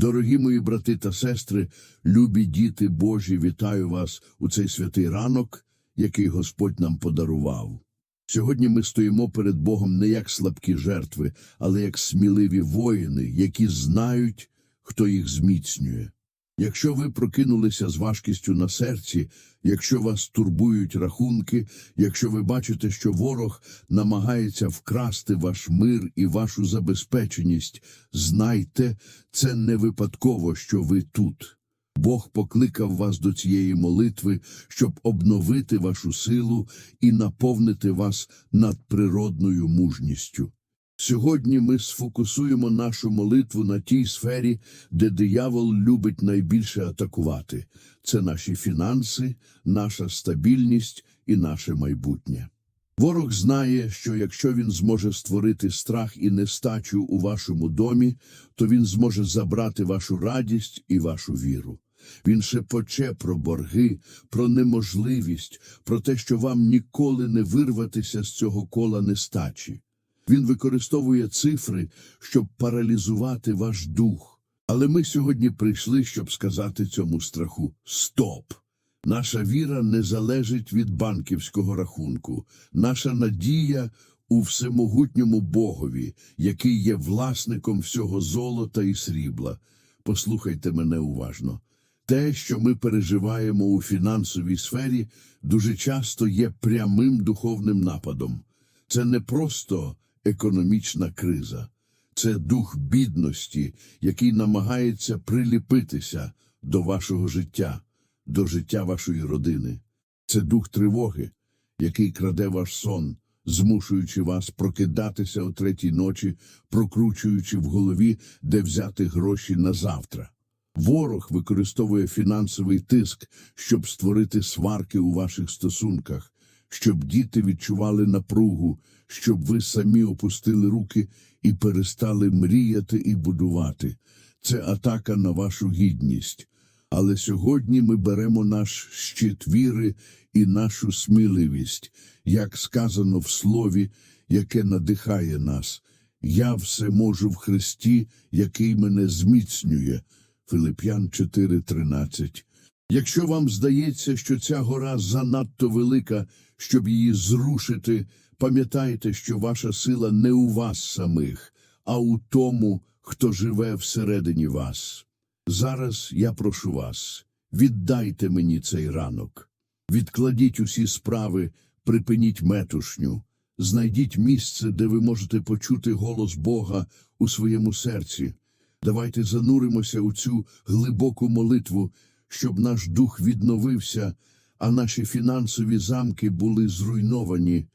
Дорогі мої брати та сестри, любі діти Божі, вітаю вас у цей святий ранок, який Господь нам подарував. Сьогодні ми стоїмо перед Богом не як слабкі жертви, але як сміливі воїни, які знають, хто їх зміцнює. Якщо ви прокинулися з важкістю на серці, якщо вас турбують рахунки, якщо ви бачите, що ворог намагається вкрасти ваш мир і вашу забезпеченість, знайте, це не випадково, що ви тут. Бог покликав вас до цієї молитви, щоб обновити вашу силу і наповнити вас надприродною мужністю. Сьогодні ми сфокусуємо нашу молитву на тій сфері, де диявол любить найбільше атакувати. Це наші фінанси, наша стабільність і наше майбутнє. Ворог знає, що якщо він зможе створити страх і нестачу у вашому домі, то він зможе забрати вашу радість і вашу віру. Він шепоче про борги, про неможливість, про те, що вам ніколи не вирватися з цього кола нестачі. Він використовує цифри, щоб паралізувати ваш дух. Але ми сьогодні прийшли, щоб сказати цьому страху Стоп! Наша віра не залежить від банківського рахунку. Наша надія у всемогутньому Богові, який є власником всього золота і срібла. Послухайте мене уважно. Те, що ми переживаємо у фінансовій сфері, дуже часто є прямим духовним нападом. Це не просто економічна криза, це дух бідності, який намагається приліпитися до вашого життя, до життя вашої родини. Це дух тривоги, який краде ваш сон, змушуючи вас прокидатися о третій ночі, прокручуючи в голові, де взяти гроші на завтра. Ворог використовує фінансовий тиск, щоб створити сварки у ваших стосунках, щоб діти відчували напругу, щоб ви самі опустили руки і перестали мріяти і будувати. Це атака на вашу гідність. Але сьогодні ми беремо наш щит віри і нашу сміливість, як сказано в слові, яке надихає нас. Я все можу в Христі, який мене зміцнює. Филип'ян 4.13. Якщо вам здається, що ця гора занадто велика, щоб її зрушити, пам'ятайте, що ваша сила не у вас самих, а у тому, хто живе всередині вас. Зараз я прошу вас, віддайте мені цей ранок. Відкладіть усі справи, припиніть метушню, знайдіть місце, де ви можете почути голос Бога у своєму серці. Давайте зануримося у цю глибоку молитву, щоб наш дух відновився, а наші фінансові замки були зруйновані.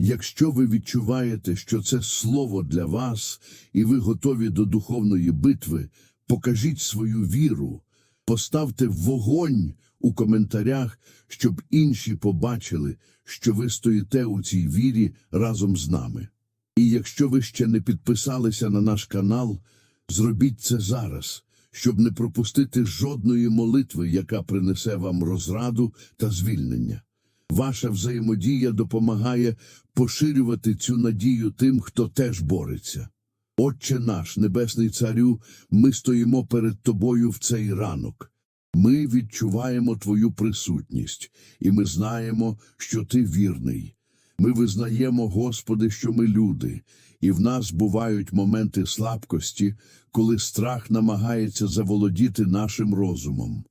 Якщо ви відчуваєте, що це слово для вас, і ви готові до духовної битви, покажіть свою віру, поставте вогонь у коментарях, щоб інші побачили, що ви стоїте у цій вірі разом з нами. І якщо ви ще не підписалися на наш канал, зробіть це зараз, щоб не пропустити жодної молитви, яка принесе вам розраду та звільнення. Ваша взаємодія допомагає поширювати цю надію тим, хто теж бореться. Отче наш, Небесний Царю, ми стоїмо перед Тобою в цей ранок. Ми відчуваємо Твою присутність, і ми знаємо, що Ти вірний. Ми визнаємо, Господи, що ми люди, і в нас бувають моменти слабкості, коли страх намагається заволодіти нашим розумом.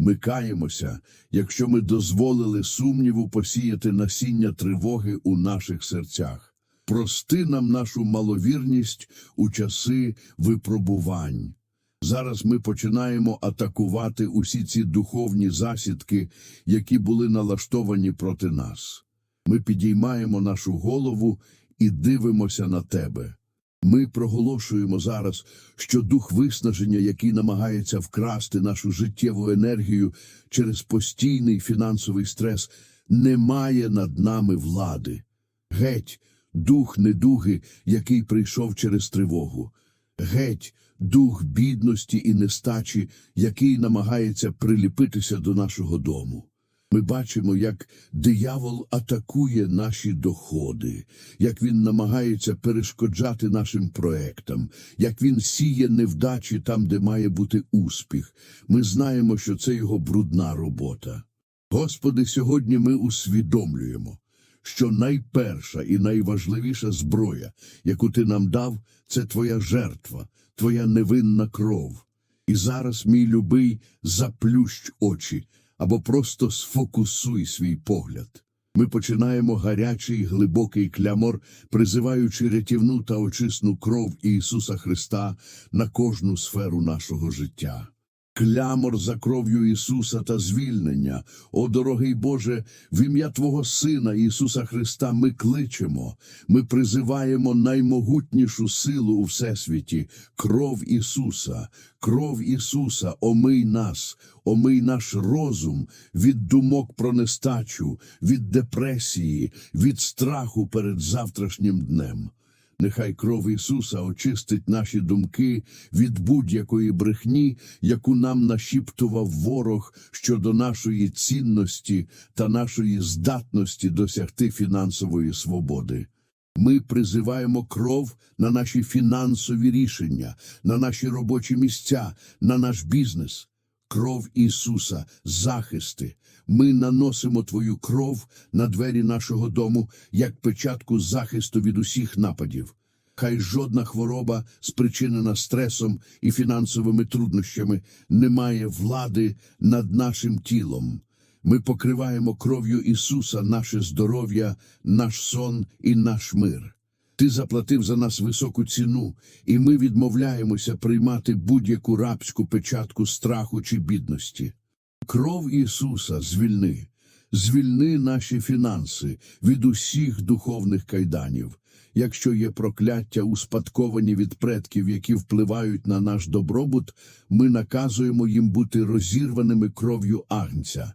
Ми каємося, якщо ми дозволили сумніву посіяти насіння тривоги у наших серцях. Прости нам нашу маловірність у часи випробувань. Зараз ми починаємо атакувати усі ці духовні засідки, які були налаштовані проти нас. Ми підіймаємо нашу голову і дивимося на тебе. Ми проголошуємо зараз, що дух виснаження, який намагається вкрасти нашу життєву енергію через постійний фінансовий стрес, не має над нами влади. Геть, дух недуги, який прийшов через тривогу. Геть, дух бідності і нестачі, який намагається приліпитися до нашого дому. Ми бачимо, як диявол атакує наші доходи, як він намагається перешкоджати нашим проектам, як він сіє невдачі там, де має бути успіх. Ми знаємо, що це його брудна робота. Господи, сьогодні ми усвідомлюємо, що найперша і найважливіша зброя, яку ти нам дав, це твоя жертва, твоя невинна кров. І зараз, мій любий, заплющ очі або просто сфокусуй свій погляд. Ми починаємо гарячий глибокий клямор, призиваючи рятівну та очисну кров Ісуса Христа на кожну сферу нашого життя. Клямор за кров'ю Ісуса та звільнення. О, дорогий Боже, в ім'я Твого Сина Ісуса Христа ми кличемо, ми призиваємо наймогутнішу силу у Всесвіті, кров Ісуса, кров Ісуса, омий нас, омий наш розум від думок про нестачу, від депресії, від страху перед завтрашнім днем. Нехай кров Ісуса очистить наші думки від будь-якої брехні, яку нам нашіптував ворог щодо нашої цінності та нашої здатності досягти фінансової свободи. Ми призиваємо кров на наші фінансові рішення, на наші робочі місця, на наш бізнес. Кров Ісуса, захисти. Ми наносимо Твою кров на двері нашого дому як печатку захисту від усіх нападів. Хай жодна хвороба, спричинена стресом і фінансовими труднощами, не має влади над нашим тілом. Ми покриваємо кров'ю Ісуса наше здоров'я, наш сон і наш мир. Ти заплатив за нас високу ціну, і ми відмовляємося приймати будь-яку рабську печатку страху чи бідності. Кров Ісуса звільни, звільни наші фінанси від усіх духовних кайданів. Якщо є прокляття, успадковані від предків, які впливають на наш добробут, ми наказуємо їм бути розірваними кров'ю агнця.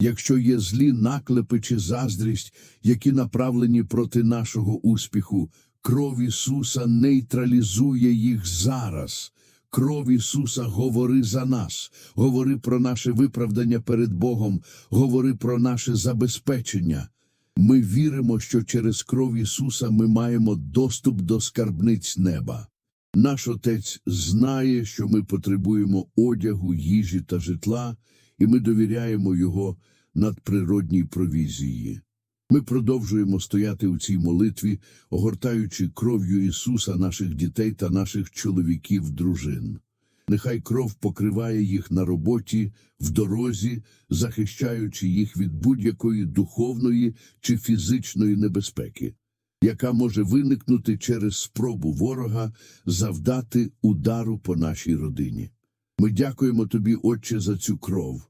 Якщо є злі наклепи чи заздрість, які направлені проти нашого успіху, кров Ісуса нейтралізує їх зараз. Кров Ісуса говори за нас, говори про наше виправдання перед Богом, говори про наше забезпечення. Ми віримо, що через кров Ісуса ми маємо доступ до скарбниць неба. Наш Отець знає, що ми потребуємо одягу, їжі та житла, і ми довіряємо Його надприродній провізії. Ми продовжуємо стояти у цій молитві, огортаючи кров'ю Ісуса наших дітей та наших чоловіків, дружин. Нехай кров покриває їх на роботі, в дорозі, захищаючи їх від будь-якої духовної чи фізичної небезпеки, яка може виникнути через спробу ворога завдати удару по нашій родині. Ми дякуємо тобі, Отче, за цю кров,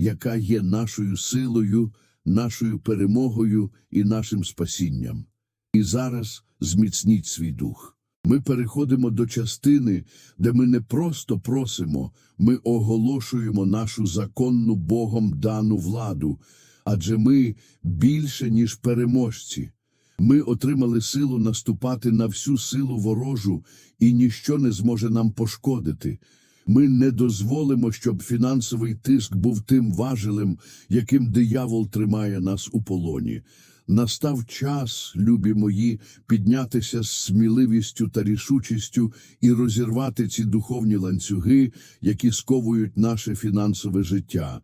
яка є нашою силою, нашою перемогою і нашим спасінням. І зараз зміцніть свій дух. Ми переходимо до частини, де ми не просто просимо, ми оголошуємо нашу законну Богом дану владу, адже ми більше, ніж переможці. Ми отримали силу наступати на всю силу ворожу, і ніщо не зможе нам пошкодити. Ми не дозволимо, щоб фінансовий тиск був тим важелем, яким диявол тримає нас у полоні. Настав час, любі мої, піднятися з сміливістю та рішучістю і розірвати ці духовні ланцюги, які сковують наше фінансове життя.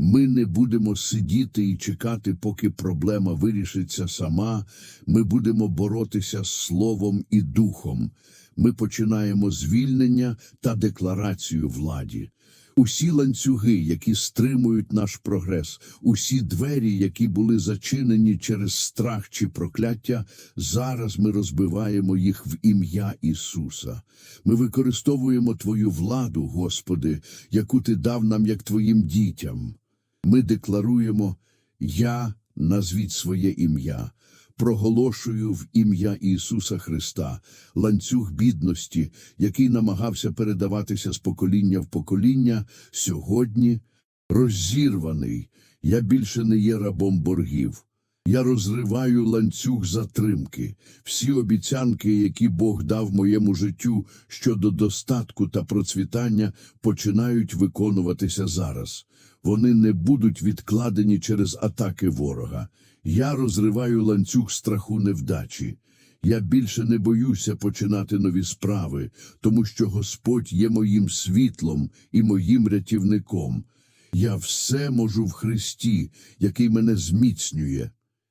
Ми не будемо сидіти і чекати, поки проблема вирішиться сама. Ми будемо боротися з словом і духом. Ми починаємо звільнення та декларацію владі. Усі ланцюги, які стримують наш прогрес, усі двері, які були зачинені через страх чи прокляття, зараз ми розбиваємо їх в ім'я Ісуса. Ми використовуємо Твою владу, Господи, яку Ти дав нам як Твоїм дітям. Ми декларуємо Я назвіть своє ім'я. Проголошую в ім'я Ісуса Христа ланцюг бідності, який намагався передаватися з покоління в покоління, сьогодні розірваний. Я більше не є рабом боргів. Я розриваю ланцюг затримки. Всі обіцянки, які Бог дав моєму життю щодо достатку та процвітання, починають виконуватися зараз. Вони не будуть відкладені через атаки ворога. Я розриваю ланцюг страху невдачі. Я більше не боюся починати нові справи, тому що Господь є моїм світлом і моїм рятівником. Я все можу в Христі, який мене зміцнює.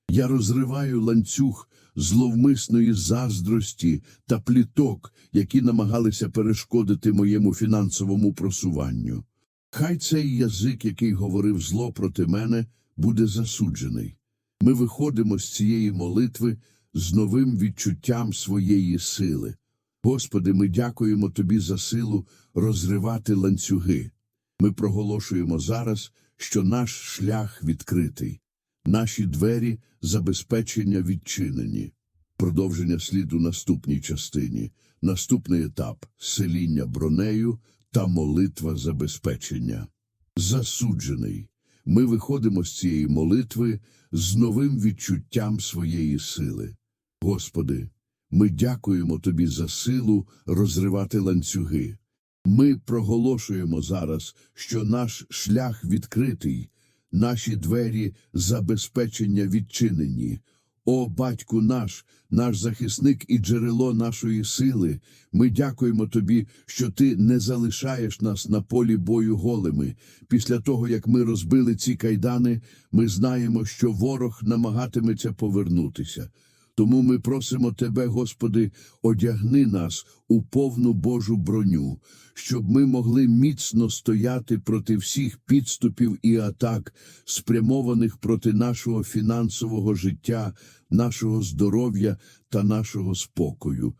Я розриваю ланцюг зловмисної заздрості та пліток, які намагалися перешкодити моєму фінансовому просуванню. Хай цей язик, який говорив зло проти мене, буде засуджений. Ми виходимо з цієї молитви з новим відчуттям своєї сили. Господи, ми дякуємо Тобі за силу розривати ланцюги. Ми проголошуємо зараз, що наш шлях відкритий, наші двері забезпечення відчинені. Продовження сліду наступній частині, наступний етап сеління бронею та молитва забезпечення. Засуджений. Ми виходимо з цієї молитви з новим відчуттям своєї сили. Господи, ми дякуємо Тобі за силу розривати ланцюги. Ми проголошуємо зараз, що наш шлях відкритий, наші двері забезпечення відчинені. О, батьку наш, наш захисник і джерело нашої сили, ми дякуємо тобі, що ти не залишаєш нас на полі бою голими. Після того, як ми розбили ці кайдани, ми знаємо, що ворог намагатиметься повернутися. Тому ми просимо Тебе, Господи, одягни нас у повну Божу броню, щоб ми могли міцно стояти проти всіх підступів і атак, спрямованих проти нашого фінансового життя, нашого здоров'я та нашого спокою.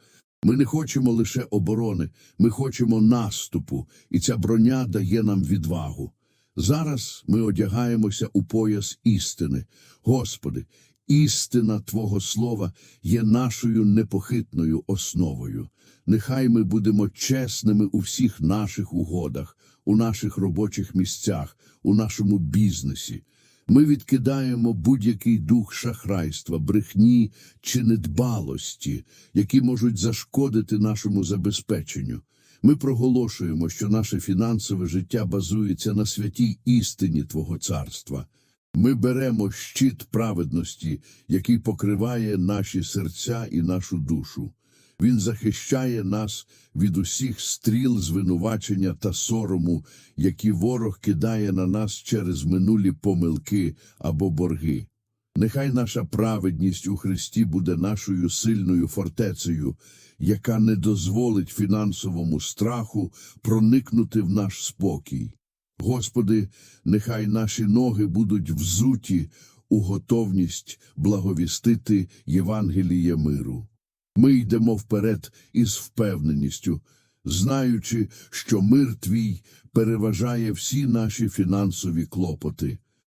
Ми не хочемо лише оборони, ми хочемо наступу, і ця броня дає нам відвагу. Зараз ми одягаємося у пояс істини. Господи, істина Твого Слова є нашою непохитною основою. Нехай ми будемо чесними у всіх наших угодах, у наших робочих місцях, у нашому бізнесі. Ми відкидаємо будь-який дух шахрайства, брехні чи недбалості, які можуть зашкодити нашому забезпеченню. Ми проголошуємо, що наше фінансове життя базується на святій істині Твого царства. Ми беремо щит праведності, який покриває наші серця і нашу душу. Він захищає нас від усіх стріл звинувачення та сорому, які ворог кидає на нас через минулі помилки або борги. Нехай наша праведність у Христі буде нашою сильною фортецею, яка не дозволить фінансовому страху проникнути в наш спокій. Господи, нехай наші ноги будуть взуті у готовність благовістити Євангеліє миру. Ми йдемо вперед із впевненістю, знаючи, що мир Твій переважає всі наші фінансові клопоти.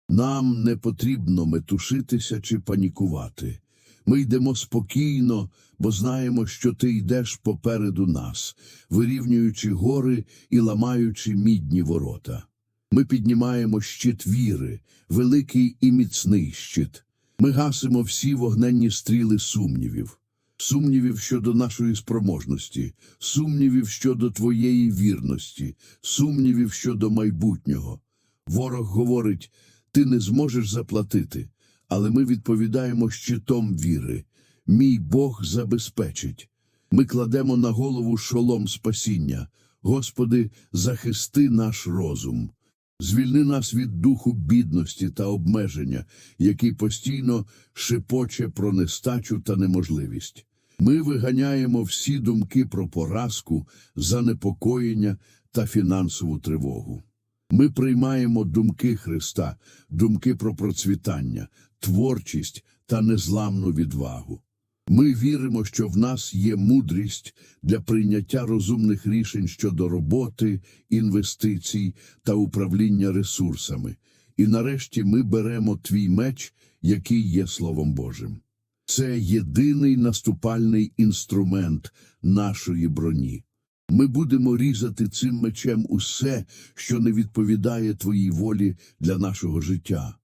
Нам не потрібно метушитися чи панікувати. Ми йдемо спокійно, бо знаємо, що ти йдеш попереду нас, вирівнюючи гори і ламаючи мідні ворота. Ми піднімаємо щит віри, великий і міцний щит. Ми гасимо всі вогненні стріли сумнівів, сумнівів щодо нашої спроможності, сумнівів щодо твоєї вірності, сумнівів щодо майбутнього. Ворог говорить, ти не зможеш заплатити, але ми відповідаємо щитом віри. Мій Бог забезпечить. Ми кладемо на голову шолом спасіння. Господи, захисти наш розум. Звільни нас від духу бідності та обмеження, який постійно шепоче про нестачу та неможливість. Ми виганяємо всі думки про поразку, занепокоєння та фінансову тривогу. Ми приймаємо думки Христа, думки про процвітання, творчість та незламну відвагу. Ми віримо, що в нас є мудрість для прийняття розумних рішень щодо роботи, інвестицій та управління ресурсами. І нарешті ми беремо твій меч, який є Словом Божим. Це єдиний наступальний інструмент нашої броні. Ми будемо різати цим мечем усе, що не відповідає твоїй волі для нашого життя.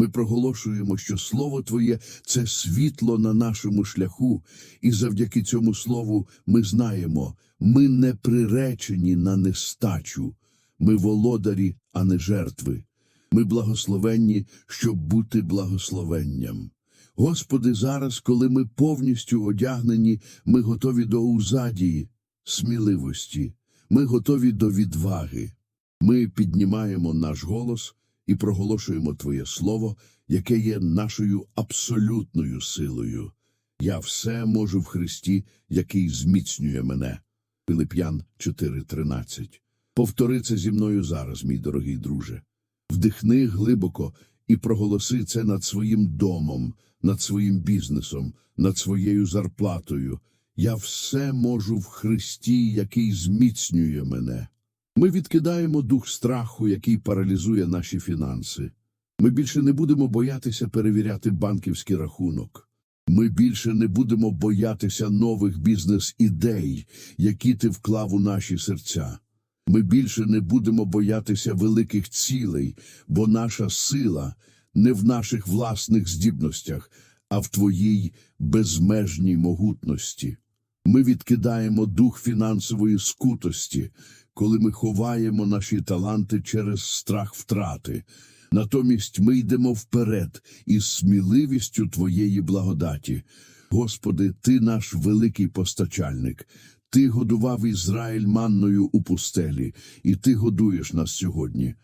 Ми проголошуємо, що Слово Твоє це світло на нашому шляху, і завдяки цьому слову ми знаємо, ми не приречені на нестачу, ми володарі, а не жертви. Ми благословенні, щоб бути благословенням. Господи, зараз, коли ми повністю одягнені, ми готові до узадії, сміливості, ми готові до відваги. Ми піднімаємо наш голос і проголошуємо Твоє Слово, яке є нашою абсолютною силою. Я все можу в Христі, який зміцнює мене. Пилип'ян 4.13. Повтори це зі мною зараз, мій дорогий друже. Вдихни глибоко і проголоси це над своїм домом, над своїм бізнесом, над своєю зарплатою. Я все можу в Христі, який зміцнює мене. Ми відкидаємо дух страху, який паралізує наші фінанси. Ми більше не будемо боятися перевіряти банківський рахунок. Ми більше не будемо боятися нових бізнес-ідей, які ти вклав у наші серця. Ми більше не будемо боятися великих цілей, бо наша сила не в наших власних здібностях, а в твоїй безмежній могутності. Ми відкидаємо дух фінансової скутості, коли ми ховаємо наші таланти через страх втрати. Натомість ми йдемо вперед із сміливістю Твоєї благодаті. Господи, Ти наш великий постачальник. Ти годував Ізраїль манною у пустелі, і Ти годуєш нас сьогодні.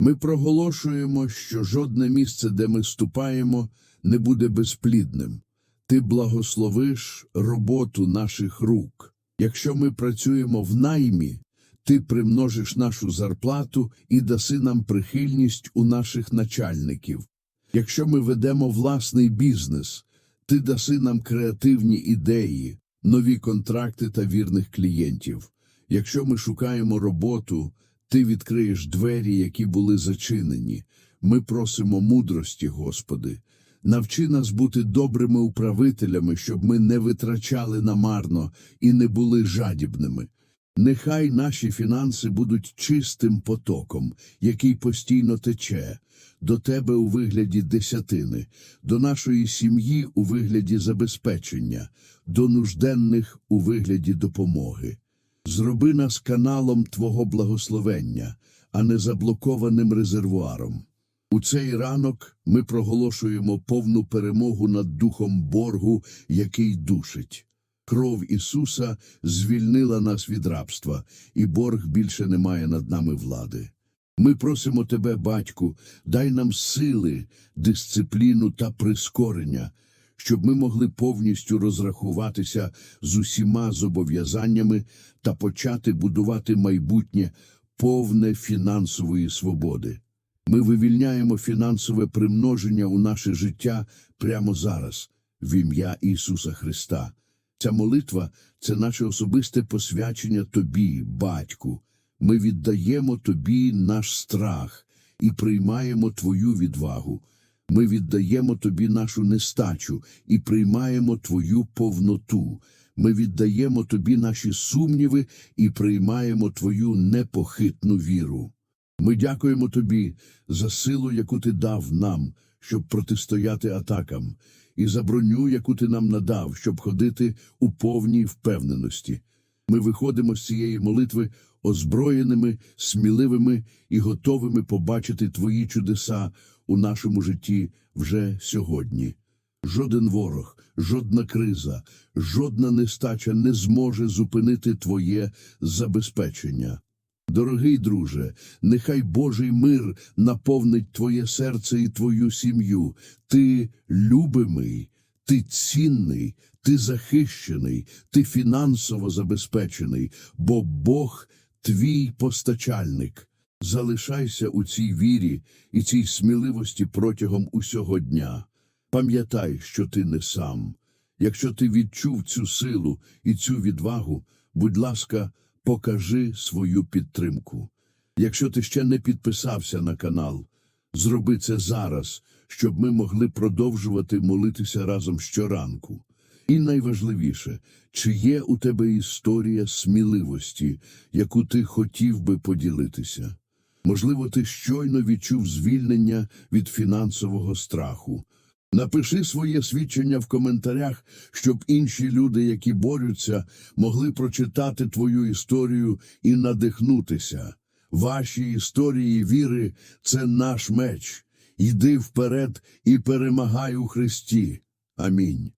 Ми проголошуємо, що жодне місце, де ми ступаємо, не буде безплідним. Ти благословиш роботу наших рук. Якщо ми працюємо в наймі, ти примножиш нашу зарплату і даси нам прихильність у наших начальників. Якщо ми ведемо власний бізнес, ти даси нам креативні ідеї, нові контракти та вірних клієнтів. Якщо ми шукаємо роботу, ти відкриєш двері, які були зачинені. Ми просимо мудрості, Господи. Навчи нас бути добрими управителями, щоб ми не витрачали намарно і не були жадібними. Нехай наші фінанси будуть чистим потоком, який постійно тече, до тебе у вигляді десятини, до нашої сім'ї у вигляді забезпечення, до нужденних у вигляді допомоги. Зроби нас каналом Твого благословення, а не заблокованим резервуаром. У цей ранок ми проголошуємо повну перемогу над духом боргу, який душить. Кров Ісуса звільнила нас від рабства, і борг більше не має над нами влади. Ми просимо Тебе, Батьку, дай нам сили, дисципліну та прискорення, щоб ми могли повністю розрахуватися з усіма зобов'язаннями та почати будувати майбутнє повне фінансової свободи. Ми вивільняємо фінансове примноження у наше життя прямо зараз, в ім'я Ісуса Христа. Ця молитва це наше особисте посвячення Тобі, Батьку. Ми віддаємо Тобі наш страх і приймаємо Твою відвагу. Ми віддаємо Тобі нашу нестачу і приймаємо Твою повноту. Ми віддаємо Тобі наші сумніви і приймаємо Твою непохитну віру. Ми дякуємо Тобі за силу, яку Ти дав нам, щоб протистояти атакам, і за броню, яку Ти нам надав, щоб ходити у повній впевненості. Ми виходимо з цієї молитви озброєними, сміливими і готовими побачити Твої чудеса у нашому житті вже сьогодні. Жоден ворог, жодна криза, жодна нестача не зможе зупинити Твоє забезпечення. Дорогий друже, нехай Божий мир наповнить твоє серце і твою сім'ю. Ти любимий, ти цінний, ти захищений, ти фінансово забезпечений, бо Бог твій постачальник. Залишайся у цій вірі і цій сміливості протягом усього дня. Пам'ятай, що ти не сам. Якщо ти відчув цю силу і цю відвагу, будь ласка, покажи свою підтримку. Якщо ти ще не підписався на канал, зроби це зараз, щоб ми могли продовжувати молитися разом щоранку. І найважливіше, чи є у тебе історія сміливості, яку ти хотів би поділитися? Можливо, ти щойно відчув звільнення від фінансового страху. Напиши своє свідчення в коментарях, щоб інші люди, які борються, могли прочитати твою історію і надихнутися. Ваші історії віри це наш меч. Йди вперед і перемагай у Христі. Амінь.